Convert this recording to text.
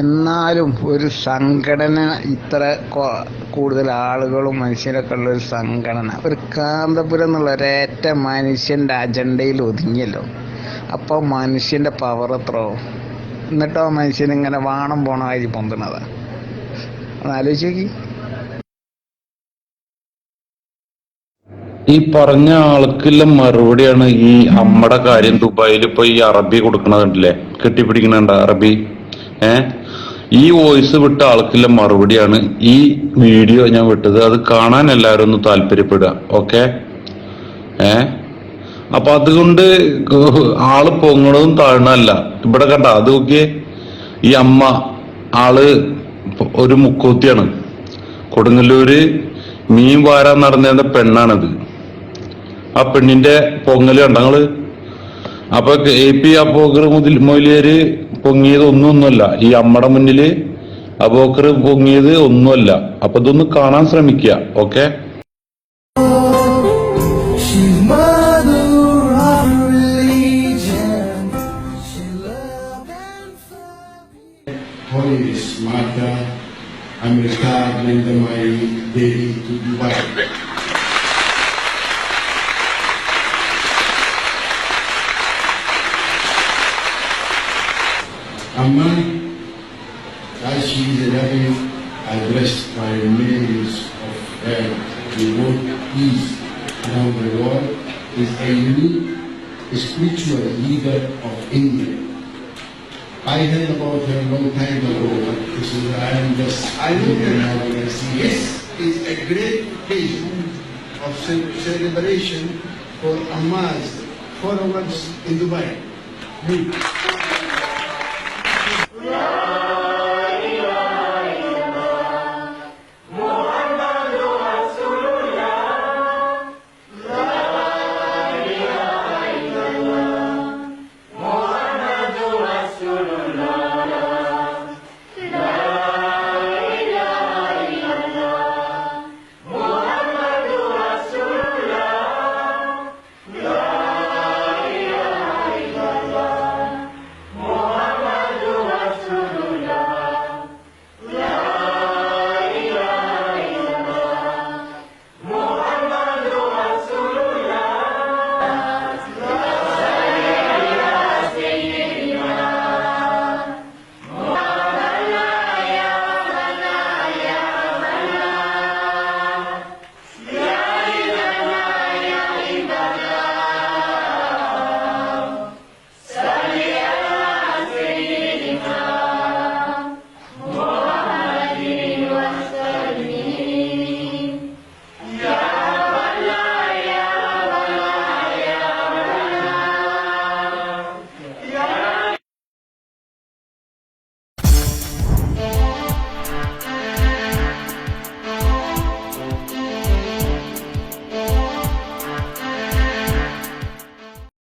എന്നാലും ഒരു സംഘടന ഇത്ര കൂടുതൽ ആളുകളും മനുഷ്യരൊക്കെ ഉള്ള ഒരു സംഘടന. ഒരു കാന്തപുരം എന്നുള്ള ഒരേറ്റ മനുഷ്യന്റെ അജണ്ടയിൽ ഒതുങ്ങിയല്ലോ. അപ്പോൾ മനുഷ്യന്റെ പവർ എത്രയോ എന്നിട്ടോ മനുഷ്യൻ ഇങ്ങനെ വാണം പോണ പൊന്തണതാ. ഒന്ന് ആലോചിച്ച് ഈ പറഞ്ഞ ആൾക്കുള്ള മറുപടിയാണ് ഈ അമ്മടെ കാര്യം ദുബായിൽ ഇപ്പൊ ഈ അറബി കൊടുക്കണതുണ്ടല്ലേ കെട്ടിപ്പിടിക്കണുണ്ട് അറബി? ഏ? ഈ വോയിസ് വിട്ട ആൾക്കുള്ള മറുപടിയാണ് ഈ വീഡിയോ ഞാൻ വിട്ടത്. അത് കാണാൻ എല്ലാവരും ഒന്ന് താല്പര്യപ്പെടുക. ഓക്കെ? ഏ? അപ്പൊ അതുകൊണ്ട് ആൾ പൊങ്ങണതും താഴ്ന്നല്ല ഇവിടെ കണ്ട അത് നോക്കിയേ. ഈ അമ്മ ആൾ ഒരു മുക്കൂത്തിയാണ് കൊടുങ്ങല്ലൂര് മീൻ വാരാൻ നടന്ന പെണ്ണാണത്. ആ പെണ്ണിന്റെ പൊങ്ങൽ കണ്ട നിങ്ങൾ? അപ്പൊ എ പി അബോക്കർ മുതൽ മൊയിലിയര് പൊങ്ങിയത് ഒന്നൊന്നുമല്ല ഈ അമ്മയുടെ മുന്നിൽ അബോക്കർ പൊങ്ങിയത് ഒന്നുമല്ല അപ്പൊ ഇതൊന്ന് കാണാൻ ശ്രമിക്കുക okay of religion. She loved and. Holy Lindamai, Delhi to Dubai. Amman, as she is loving, addressed by millions of her the world peace around the world, is a unique spiritual leader of India. I heard about her a long time ago, but this is, I'm just, I know now I see Yes, it's a great occasion of celebration for Hamas followers in Dubai. Glória!